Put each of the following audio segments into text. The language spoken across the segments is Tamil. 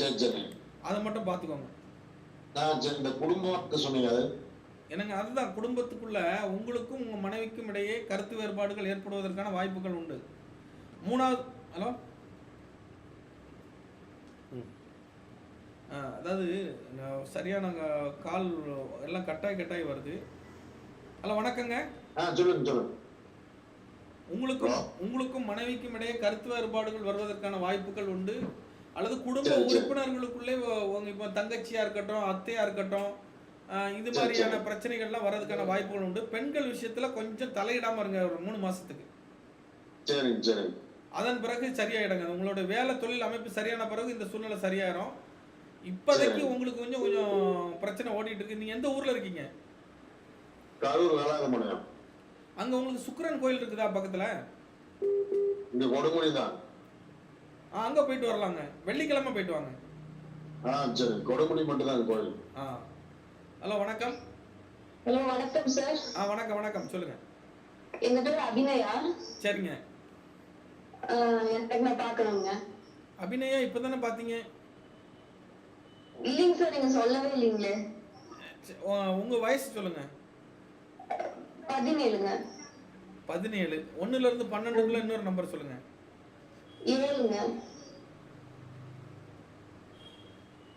சரி சரி அதை மட்டும் பார்த்துக்கோங்க. நான் சரி இந்த குடும்பம் சொன்னீங்க அது? என்னங்க அதுதான். குடும்பத்துக்குள்ள உங்களுக்கும் உங்கள் மனைவிக்கும் இடையே கருத்து வேறுபாடுகள் ஏற்படுவதற்கான வாய்ப்புகள் உண்டு. மூணாவது ஹலோ? ஆ, அதாவது நான் சரியான க- கால் எல்லாம் கட்டாய் கட்டாய் வருது. ஹலோ வணக்கங்க. ஆ சொல்லுங்க சொல்லுங்க. உங்களுக்கும் உங்களுக்கும் மனைவிக்கும் இடையே கருத்து வேறுபாடுகள் வருவதற்கான வாய்ப்புகள் உண்டு. அல்லது குடும்ப. உறுப்பினர்களுக்குள்ளே இப்போ தங்கச்சியா இருக்கட்டும் அத்தையா இருக்கட்டும் இது மாதிரியான. பிரச்சனைகள்லாம் வர்றதுக்கான வாய்ப்புகள் உண்டு. பெண்கள் விஷயத்துல கொஞ்சம் தலையிடாம இருங்க ஒரு மூணு மாசத்துக்கு. அதன் பிறகு சரியாயிடுங்க. உங்களோட வேலை தொழில் அமைப்பு சரியான பிறகு இந்த சூழ்நிலை சரியாயிரும். இப்போதைக்கு. உங்களுக்கு கொஞ்சம் கொஞ்சம் பிரச்சனை ஓடிட்டு இருக்கு. நீங்க எந்த ஊர்ல இருக்கீங்க? அங்க உங்களுக்கு சுக்கிரன் கோயில் இருக்குதா பக்கத்துல? இங்க கொடுமுடி தான் அங்க போயிட்டு வரலாங்க. வெள்ளிக்கிழமை போயிட்டு வாங்க. ஆ சரி. கொடுமுடி மட்டும் தான் கோயில் ஆ. ஹலோ வணக்கம். ஹலோ வணக்கம் சார். ஆ வணக்கம் வணக்கம். சொல்லுங்க. எங்க பேர் அபிநயா. சரிங்க. எனக்கு நான் பார்க்கணுங்க அபிநயா இப்பதானே பாத்தீங்க? இல்லைங்க சார். நீங்க சொல்லவே இல்லைங்களே. உங்க வயசு சொல்லுங்க. பதினேழுங்க. பதினேழு. ஒண்ணுல இருந்து பன்னெண்டுக்குள்ள இன்னொரு நம்பர் சொல்லுங்க. ஏழுங்க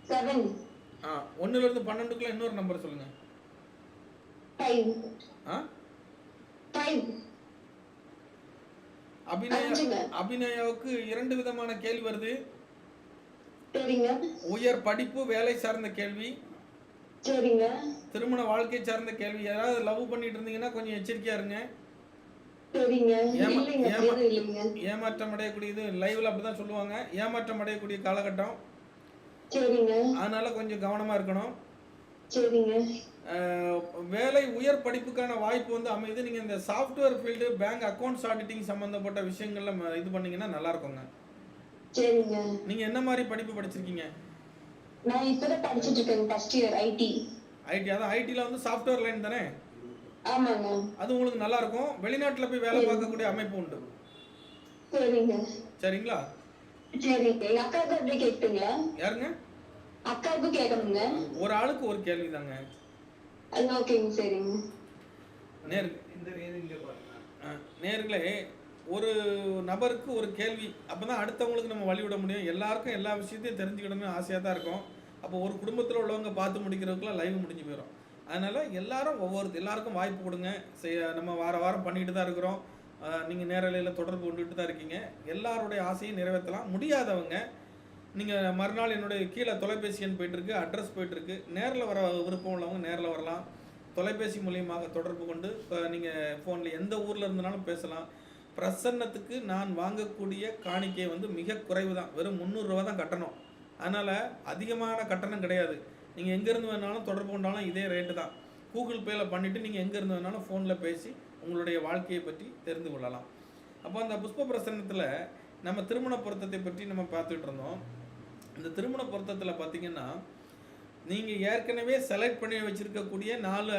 செவன் ஆ ஒண்ணுல இருந்து பன்னெண்டுக்குள்ள இன்னொரு நம்பர் சொல்லுங்க. ஃபைவ் ஆ? ஃபைவ் அபிநயா. அபிநயாவுக்கு இரண்டு விதமான கேள்வி வருது. உயர் படிப்பு வேலை சார்ந்த கேள்வி. திருமண வாழ்க்கை சார்ந்த கேள்வி. யாராவது லவ் பண்ணிட்டு இருந்தீங்கன்னா கொஞ்சம் எச்சரிக்கையா இருங்க. ஏமாற்றம் அடையக்கூடியது லைவ்ல அப்படிதான் சொல்லுவாங்க. ஏமாற்றம் அடையக்கூடிய காலகட்டம். அதனால கொஞ்சம் கவனமா இருக்கணும். வேலை உயர் படிப்புக்கான வாய்ப்பு வந்து அமையுது. நீங்க இந்த software field bank accounts auditing சம்பந்தப்பட்ட விஷயங்கள்ல இது பண்ணீங்கன்னா நல்லா இருக்குங்க. நீங்க என்ன மாதிரி படிப்பு படிச்சிருக்கீங்க? நான் இப்பதான் படிச்சிட்டு இருக்கேங்க ஃபர்ஸ்ட் இயர் ஐடி ஐடி அதான் ஐடில வந்து சாஃப்ட்வேர் லைன் தானே? அது உங்களுக்கு நல்லா இருக்கும் வெளிநாட்டுல போய் வேலை பார்க்கக்கூடிய அமைப்பு உண்டு. சரிங்க. சரிங்களா? யாருங்க? ஒரு ஆளுக்கு ஒரு கேள்வி தாங்க நேர்களே ஒரு நபருக்கு ஒரு கேள்வி. அப்பதான் அடுத்தவங்களுக்கு நம்ம வழிவிட முடியும். எல்லாருக்கும் எல்லா விஷயத்தையும் தெரிஞ்சுக்கணும்னு ஆசையாக தான் இருக்கும். அப்போ ஒரு குடும்பத்தில் உள்ளவங்க பார்த்து முடிக்கிறதுக்குலாம் லைவ் முடிஞ்சு போயிடும் அதனால் எல்லாரும் ஒவ்வொரு எல்லாருக்கும் வாய்ப்பு கொடுங்க. செய்ய நம்ம வார வாரம் பண்ணிட்டு தான் இருக்கிறோம். நீங்கள் நேரலையில் தொடர்பு கொண்டுட்டு தான் இருக்கீங்க. எல்லாருடைய ஆசையும் நிறைவேற்றலாம். முடியாதவங்க நீங்கள் மறுநாள் என்னுடைய கீழே தொலைபேசி எண் போயிட்டுருக்கு அட்ரஸ் போயிட்டுருக்கு. நேரில் வர விருப்பம் உள்ளவங்க நேரில் வரலாம். தொலைபேசி மூலியமாக தொடர்பு கொண்டு இப்போ நீங்கள் ஃபோனில் எந்த ஊரில் இருந்தனாலும் பேசலாம். பிரசன்னத்துக்கு நான் வாங்கக்கூடிய காணிக்கை வந்து மிக குறைவு தான். வெறும் முந்நூறுரூவா தான் கட்டணும். அதனால் அதிகமான கட்டணம் கிடையாது. நீங்கள் எங்கேருந்து வேணாலும் தொடர்பு கொண்டாலும் இதே ரேட்டு தான். கூகுள் பேயில் பண்ணிவிட்டு நீங்கள் எங்கேருந்து வேணாலும் ஃபோனில் பேசி உங்களுடைய வாழ்க்கையை பற்றி தெரிந்து கொள்ளலாம். அப்போ அந்த புஷ்ப பிரசன்னத்தில் நம்ம திருமண பொருத்தத்தை பற்றி நம்ம பார்த்துட்டு இருந்தோம். இந்த திருமண பொருத்தத்தில் பார்த்தீங்கன்னா நீங்கள் ஏற்கனவே செலக்ட் பண்ணி வச்சுருக்கக்கூடிய நாலு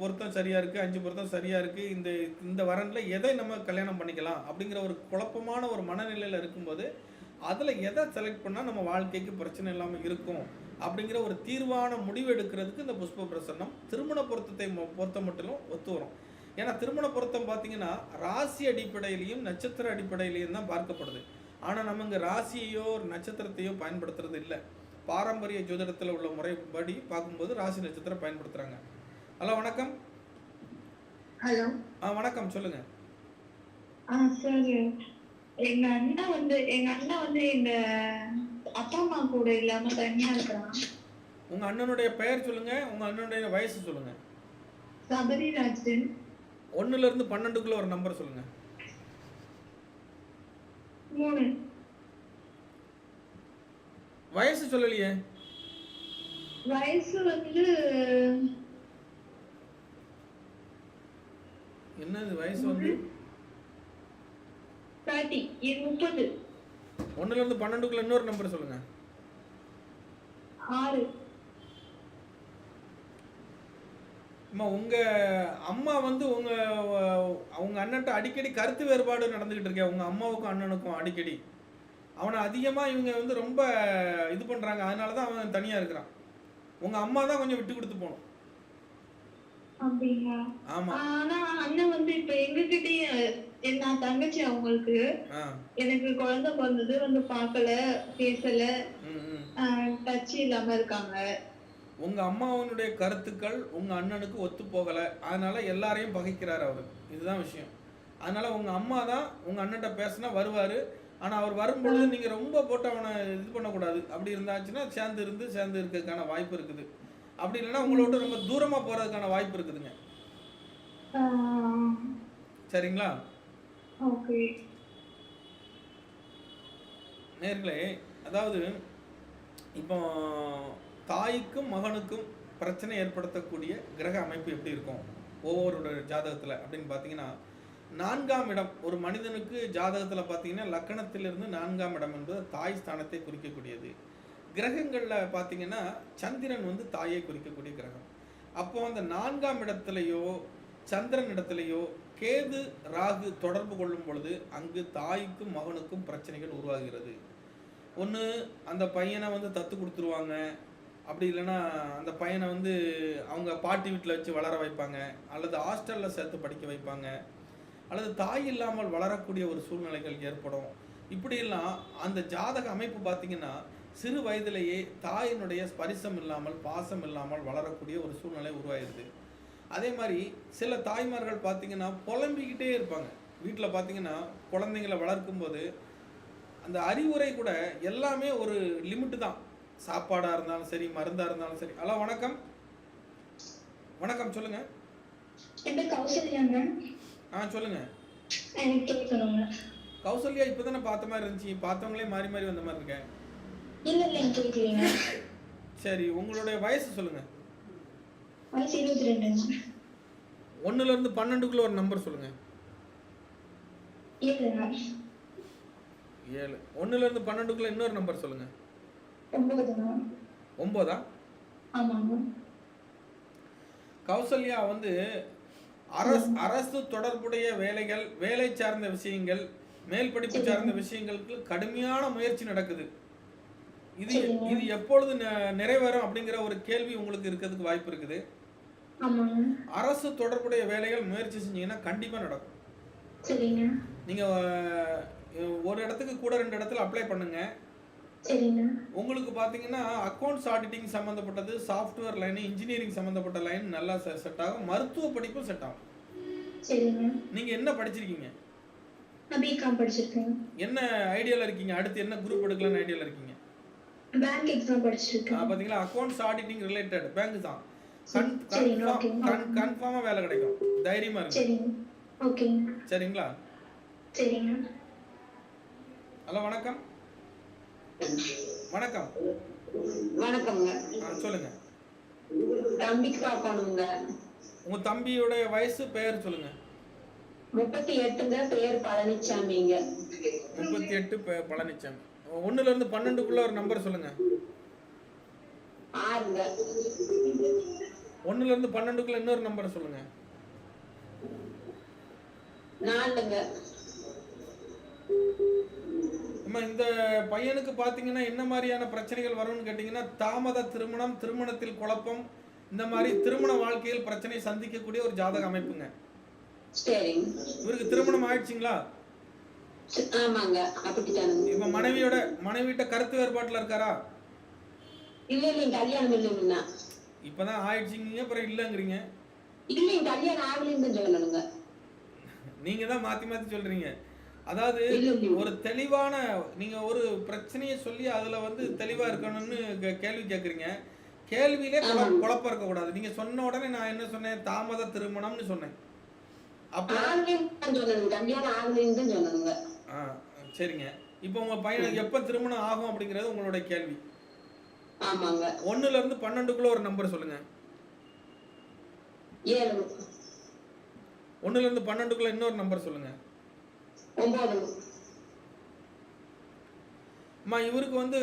பொருத்தம் சரியாக இருக்குது அஞ்சு பொருத்தம் சரியாக இருக்குது இந்த இந்த வரனில் எதை நம்ம கல்யாணம் பண்ணிக்கலாம் அப்படிங்கிற ஒரு குழப்பமான ஒரு மனநிலையில் இருக்கும்போது அதில் எதை செலக்ட் பண்ணால் நம்ம வாழ்க்கைக்கு பிரச்சனை இல்லாமல் இருக்கும்? அப்படிங்கிற ஒரு தீர்வான முடிவு எடுக்கிறதுக்கு இந்த புஷ்ப பிரசன்னம் திருமண பொருத்தத்தை பொறுத்த மட்டும் ஒத்து வரும். ஏன்னா திருமண பொருத்தம் பார்த்தீங்கன்னா ராசி அடிப்படையிலையும் நட்சத்திர அடிப்படையிலையும் தான் பார்க்கப்படுது. ஆனால் நம்ம இங்கே ராசியையோ ஒரு நட்சத்திரத்தையோ பயன்படுத்துறது இல்லை. பாரம்பரிய ஜோதிடத்தில் உள்ள முறைப்படி பார்க்கும்போது ராசி நட்சத்திரம் பயன்படுத்துகிறாங்க ஹலோ வணக்கம். ஹலோ. ஆ வணக்கம் சொல்லுங்கள் ஆ சரி. எங்க அண்ணன் வந்து எங்க அண்ணன் வந்து எங்க அப்பா அம்மா கூட இல்லாம தனியா இருக்கிறான் உங்கள் அண்ணனுடைய பெயர் சொல்லுங்கள் உங்கள் அண்ணனுடைய வயசு சொல்லுங்கள் சபரிராஜன். ஒன்றுலேருந்து பன்னெண்டுக்குள்ளே ஒரு நம்பர் சொல்லுங்கள் மூணு. வயசு சொல்லலையே. வயசு வந்து என்னது வயசு வந்து? தேர்ட்டி இது முப்பது ஒன்றுலேருந்து பன்னெண்டுக்குள்ளே இன்னொரு நம்பர் சொல்லுங்கள் ஆறு. அம்மா உங்கள் அம்மா வந்து உங்கள் உங்கள் அண்ணன்ட்ட அடிக்கடி கருத்து வேறுபாடு நடந்துக்கிட்டு இருக்கே உங்கள் அம்மாவுக்கும் அண்ணனுக்கும் அடிக்கடி. அவனை அதிகமாக இவங்க வந்து ரொம்ப இது பண்ணுறாங்க அதனால தான் அவன் தனியாக இருக்கிறான். உங்கள் அம்மா தான் கொஞ்சம் விட்டு கொடுத்து போகணும். அப்படிங்களா? ஆனா அண்ணன் வந்து இப்ப எங்ககிட்டயே நான் தங்கச்சி அவங்களுக்கு எனக்கு குழந்தை பிறந்தது வந்து பார்க்கல பேசல. டச் இல்லாம இருக்காங்க. உங்கள் அம்மாவனுடைய கருத்துக்கள் உங்கள் அண்ணனுக்கு ஒத்து போகலை. அதனால எல்லாரையும் பகைக்கிறார் அவர். இதுதான் விஷயம். அதனால உங்கள் அம்மா தான் உங்கள் அண்ணன்ட்ட பேசினா வருவார். ஆனால் அவர் வரும்பொழுது நீங்கள் ரொம்ப போட்டு அவனை இது பண்ணக்கூடாது. அப்படி இருந்தாச்சுன்னா சேர்ந்து இருந்து சேர்ந்து இருக்கிறதுக்கான வாய்ப்பு இருக்குது. அப்படி இல்லைன்னா உங்களை விட்டு ரொம்ப தூரமாக போகிறதுக்கான வாய்ப்பு இருக்குதுங்க. சரிங்களா? நேர்களே அதாவது இப்போ தாய்க்கும் மகனுக்கும் பிரச்சனை ஏற்படுத்தக்கூடிய கிரக அமைப்பு எப்படி இருக்கும்? ஒவ்வொருடைய ஜாதகத்தில் அப்படின்னு பார்த்தீங்கன்னா நான்காம் இடம் ஒரு மனிதனுக்கு ஜாதகத்தில் பார்த்தீங்கன்னா லக்கணத்திலிருந்து நான்காம் இடம் என்பது தாய் ஸ்தானத்தை குறிக்கக்கூடியது. கிரகங்களில் பார்த்தீங்கன்னா சந்திரன் வந்து தாயை குறிக்கக்கூடிய கிரகம். அப்போ அந்த நான்காம் இடத்துலையோ சந்திரன் இடத்துலையோ கேது ராகு தொடர்பு கொள்ளும் பொழுது அங்கு தாய்க்கும் மகனுக்கும் பிரச்சனைகள் உருவாகிறது. ஒன்று அந்த பையனை வந்து தத்து கொடுத்துருவாங்க. அப்படி இல்லைன்னா அந்த பையனை வந்து அவங்க பாட்டி வீட்டில் வச்சு வளர வைப்பாங்க. அல்லது ஹாஸ்டலில் சேர்த்து படிக்க வைப்பாங்க. அல்லது தாய் இல்லாமல் வளரக்கூடிய ஒரு சூழ்நிலைகள் ஏற்படும். இப்படியெல்லாம் அந்த ஜாதக அமைப்பு பார்த்திங்கன்னா சிறு வயதிலேயே தாயினுடைய ஸ்பரிசம் இல்லாமல் பாசம் இல்லாமல் வளரக்கூடிய ஒரு சூழ்நிலை உருவாயிருது. அதே மாதிரி சில தாய்மார்கள் பார்த்தீங்கன்னா புலம்பிக்கிட்டே இருப்பாங்க. வீட்டில் பார்த்தீங்கன்னா குழந்தைங்களை வளர்க்கும் போது அந்த அறிவுரை கூட எல்லாமே ஒரு லிமிட்டு தான். சாப்பாடாக இருந்தாலும் சரி மருந்தாக இருந்தாலும் சரி. ஹலோ வணக்கம். வணக்கம் சொல்லுங்க. ஆ சொல்லுங்க. கௌசல்யா இப்போ தானே பார்த்த மாதிரி இருந்துச்சு. பார்த்தவங்களே மாறி மாறி வந்த மாதிரி இருக்கேன். இல்ல இல்ல எனக்கு கேட்கலீங்க சரி உங்களுடைய வயசு சொல்லுங்க. வயசு இருபத்தி ரெண்டுங்க ஒண்ணுல இருந்து பன்னெண்டுக்குள்ள ஒரு நம்பர் சொல்லுங்க. ஏழு. ஒண்ணுல இருந்து பன்னெண்டுக்குள்ள இன்னொரு நம்பர் சொல்லுங்க. ஒன்பதா கௌசல்யா வந்து அரசு அரசு தொடர்புடைய வேலைகள் வேலை சார்ந்த விஷயங்கள் மேல் படிப்பு சார்ந்த விஷயங்களுக்கு கடுமையான முயற்சி நடக்குது. இது. இது எப்பொழுது நிறைவேறும் அப்படிங்கிற ஒரு கேள்வி உங்களுக்கு இருக்கிறதுக்கு வாய்ப்பு இருக்குது. அரசு தொடர்புடைய வேலைகள் முயற்சி செஞ்சீங்கன்னா கண்டிப்பா நடக்கும். நீங்க ஒரு இடத்துக்கு கூட ரெண்டு இடத்துல அப்ளை பண்ணுங்க. உங்களுக்கு பார்த்தீங்கன்னா அக்கௌண்ட்ஸ் ஆடிட்டிங் சம்மந்தப்பட்டது சாஃப்ட்வேர் லைன் இன்ஜினியரிங் சம்மந்தப்பட்ட லைன் நல்லா செட் ஆகும். மருத்துவ படிப்பும் செட் ஆகும். நீங்கள் என்ன படிச்சிருக்கீங்க? என்ன ஐடியாவில் இருக்கீங்க? அடுத்து என்ன குரூப் எடுக்கலாம்னு ஐடியாவில் இருக்கீங்க? பேங்க் எக்ஸாம் படிச்சிருக்கேன். பார்த்தீங்களா அக்கௌண்ட்ஸ் ஆடிட்டிங் ரிலேட்டட் பேங்க் தான் கன் சரிங்க, okay. கன்ஃபார்மாக வேலை கிடைக்கும். தைரியமாக இருக்கு சரிங்களா? சரிங்க. ஹலோ வணக்கம். வணக்கம். வணக்கம்ங்க. சொல்லுங்க. தம்பிக்கு பார்க்கணுங்க உங்க தம்பியோட வயசு பெயர் சொல்லுங்க. முப்பத்தி எட்டுங்க பேர் பழனிசாமிங்க முப்பத்தி எட்டு பழனிசாமி ஒண்ணுல இருந்து பன்னெண்டுக்குள்ள ஒரு நம்பர் சொல்லுங்க. ஒண்ணுல இருந்து பன்னெண்டுக்குள்ள இன்னொரு நம்பர் சொல்லுங்க. இந்த பையனுக்கு பாத்தீங்கன்னா என்ன மாதிரியான பிரச்சனைகள் வரும்னு கேட்டீங்கன்னா தாமத திருமணம் திருமணத்தில் குழப்பம் இந்த மாதிரி திருமண வாழ்க்கையில் பிரச்சனை சந்திக்கக்கூடிய ஒரு ஜாதக அமைப்புங்க. இவருக்கு திருமணம் ஆயிடுச்சுங்களா? ஆமாங்க அப்படித்தானுங்க. மனைவியோட மனைவிட்ட கருத்து வேறுபாட்டுல இருக்காரா? இல்ல இல்லைங்க கல்யாணம் இல்லைங்கண்ணா இப்பதான் ஆயிடுச்சுங்க அப்புறம் இல்லைங்கிறீங்க. இல்லைங்க கல்யாணம் ஆகலைன்னு சொல்லணுங்க. நீங்க தான் மாத்தி மாத்தி சொல்றீங்க. அதாவது இல்ல ஒரு தெளிவான நீங்க ஒரு பிரச்சனையை சொல்லி அதுல வந்து தெளிவா இருக்கணும்னு கேள்வி கேக்குறீங்க. கேள்வியிலே. குழப்பம் இருக்க கூடாது. நீங்க சொன்ன உடனே நான் என்ன சொன்னேன்? தாமத திருமணம்னு சொன்னேன். அப்போ ஆ, சரிங்க. இப்போ உங்க பையனுக்கு எப்ப திருமணம் ஆகும் அப்படிங்கிறது உங்களுடைய கேள்வி. ஆமாங்க. ஒண்ணுல இருந்து பன்னெண்டுக்குள்ள ஒரு நம்பர் சொல்லுங்க. ஏழு. ஒண்ணுல இருந்து பன்னெண்டுக்குள்ள இன்னொரு நம்பர் சொல்லுங்க. அம்மா இவருக்கு வந்து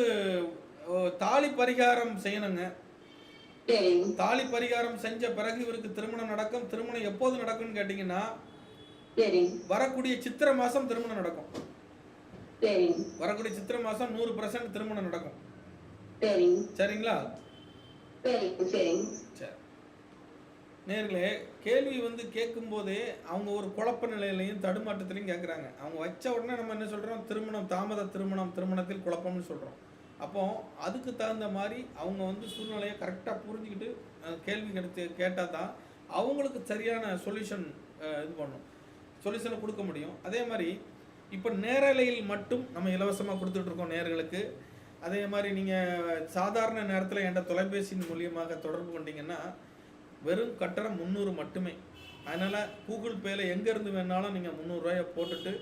தாலி பரிகாரம் செய்யணுங்க. தாலி பரிகாரம் செஞ்ச பிறகு இவருக்கு திருமணம் நடக்கும். திருமணம் எப்போது நடக்கும்னு கேட்டிங்கன்னா வரக்கூடிய சித்திரை மாசம் திருமணம் நடக்கும். வரக்கூடிய சித்திரை மாதம் நூறு பர்சன்ட் திருமணம் நடக்கும். சரிங்க சரிங்களா? சரிங்க சரிங்க சரி. நேர்களே கேள்வி வந்து கேட்கும்போதே அவங்க ஒரு குழப்ப நிலையிலையும் தடுமாற்றத்திலையும் கேட்குறாங்க அவங்க வச்ச உடனே நம்ம என்ன சொல்கிறோம் திருமணம் தாமத திருமணம் திருமணத்தில் குழப்பம்னு சொல்கிறோம் அப்போ அதுக்கு தகுந்த மாதிரி அவங்க வந்து சூழ்நிலையை கரெக்டாக புரிஞ்சுக்கிட்டு கேள்வி எடுத்து கேட்டால் தான் அவங்களுக்கு சரியான சொல்யூஷன் இது பண்ணும். சொல்யூஷனை கொடுக்க முடியும். அதே மாதிரி இப்போ நேரலையில் மட்டும் நம்ம இலவசமாக கொடுத்துட்ருக்கோம் நேர்களுக்கு. அதே மாதிரி நீங்கள் சாதாரண நேரத்தில் என்ற தொலைபேசியின் மூலியமாக தொடர்பு கொண்டீங்கன்னா வெறும் கட்டணம் முந்நூறு மட்டுமே. அதனால் கூகுள் பேயில் எங்கேருந்து வேணாலும் நீங்கள் முந்நூறுரூவாயை போட்டுட்டு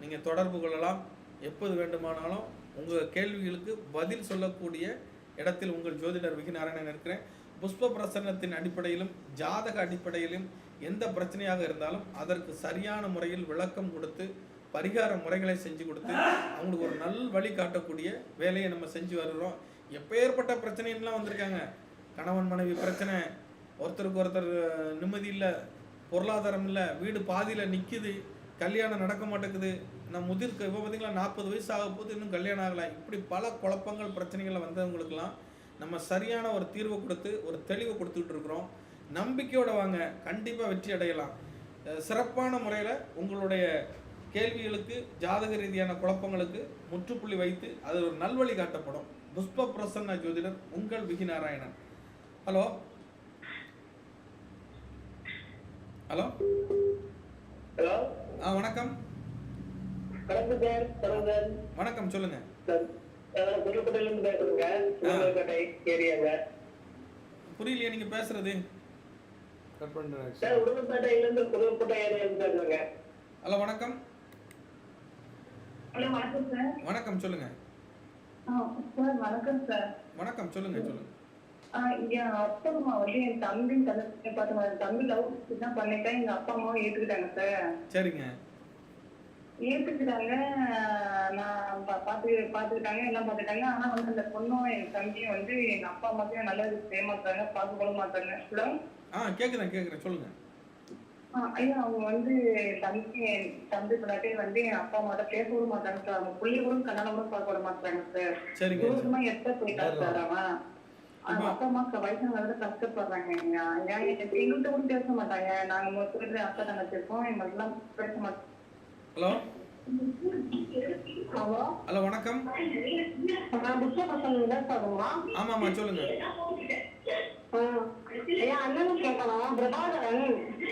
நீங்கள் தொடர்பு கொள்ளலாம். எப்போது வேண்டுமானாலும் உங்கள் கேள்விகளுக்கு பதில் சொல்லக்கூடிய இடத்தில் உங்கள் ஜோதிடர் விகி நாராயணன் இருக்கிறேன். புஷ்ப பிரசன்னத்தின் அடிப்படையிலும் ஜாதக அடிப்படையிலும் எந்த பிரச்சனையாக இருந்தாலும் அதற்கு சரியான முறையில் விளக்கம் கொடுத்து பரிகார முறைகளை செஞ்சு கொடுத்து அவங்களுக்கு ஒரு நல் வழி காட்டக்கூடிய வேலையை நம்ம செஞ்சு வருகிறோம். எப்பேற்பட்ட பிரச்சனைலாம் வந்திருக்காங்க. கணவன் மனைவி பிரச்சனை ஒருத்தருக்கு ஒருத்தர் நிம்மதி இல்லை பொருளாதாரம் இல்லை வீடு பாதியில் நிற்கிது கல்யாணம் நடக்க மாட்டேங்குது. நான் முதிர்க்க இப்போ பார்த்தீங்களா நாற்பது வயசு ஆக போது இன்னும் கல்யாணம் ஆகலை. இப்படி பல குழப்பங்கள் பிரச்சனைகள் வந்தவங்களுக்கெல்லாம் நம்ம சரியான ஒரு தீர்வை கொடுத்து ஒரு தெளிவை கொடுத்துக்கிட்டு இருக்கிறோம். நம்பிக்கையோட வாங்க கண்டிப்பாக வெற்றி அடையலாம். சிறப்பான முறையில் உங்களுடைய கேள்விகளுக்கு ஜாதக ரீதியான குழப்பங்களுக்கு முற்றுப்புள்ளி வைத்து அது ஒரு நல்வழி காட்டப்படும். புஷ்ப பிரசன்ன ஜோதிடர் உங்கள் விகி நாராயணன். ஹலோ? ஹலோ? ஹலோ? ஆ வணக்கம். வணக்கம் சொல்லுங்க புரியலையே நீங்க பேசுறது. சார் உடுமல்பேட்டையில இருந்து புதுக்கோட்டை ஏரியா இருந்து பேசுறேங்க. ஹலோ வணக்கம். ஹலோ வணக்கம் சார். வணக்கம் சொல்லுங்க. ஆ சார் வணக்கம் சார். வணக்கம் சொல்லுங்க சொல்லுங்க. ஆ என் அப்பா அம்மா வந்து என் தம்பி தங்கச்சி பார்த்து தம்பி லவ் தான் பண்ணிட்டேன். எங்க அப்பா அம்மாவும் ஏத்துக்கிட்டாங்க சார். சரிங்க. ஏத்துக்கிட்டாங்க நான் பாத்து பாத்துக்கிட்டாங்க எல்லாம் பாத்துக்கிட்டாங்க. ஆனா வந்து அந்த பொண்ணும் என் தம்பியும் வந்து எங்க அப்பா அம்மாத்தையும் நல்லா செய்ய மாட்டாங்க பார்க்க கூட மாட்டாங்க. ஹலோ ஆ கேக்குறேன் கேக்குறேன். சொல்லுங்க. ஐயா அவங்க வந்து தம்பி தம்பி பிள்ளாட்டே வந்து என் அப்பா அம்மாட்ட பேச விட மாட்டாங்க சார். அவங்க புள்ளி கூட கல்யாணம் கூட பார்க்க விட மாட்டாங்க சார். தூரமா எத்த போயிட்டாரு சார் அவன் அப்பா அம்மா வயசானவங்க கஷ்டப்படுறாங்க ஏன் எங்கள்கிட்ட கூட பேச மாட்டாங்க. நாங்க மொத்த பேர் அக்கா தங்கச்சி இருக்கோம். எங்கெல்லாம் பேச மாட்டோம் ஹலோ? ஹலோ வணக்கம். ஆமா ஆமா சொல்லுங்க.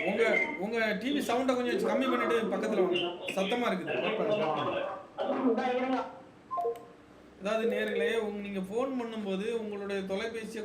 உங்க உங்க டிவி சவுண்டை கொஞ்சம் கம்மி பண்ணிட்டு பக்கத்துல வாங்க. சத்தமா இருக்குது. அதாவது நேர்களே உங்க நீங்க ஃபோன் பண்ணும்போது உங்களுடைய தொலைபேசியை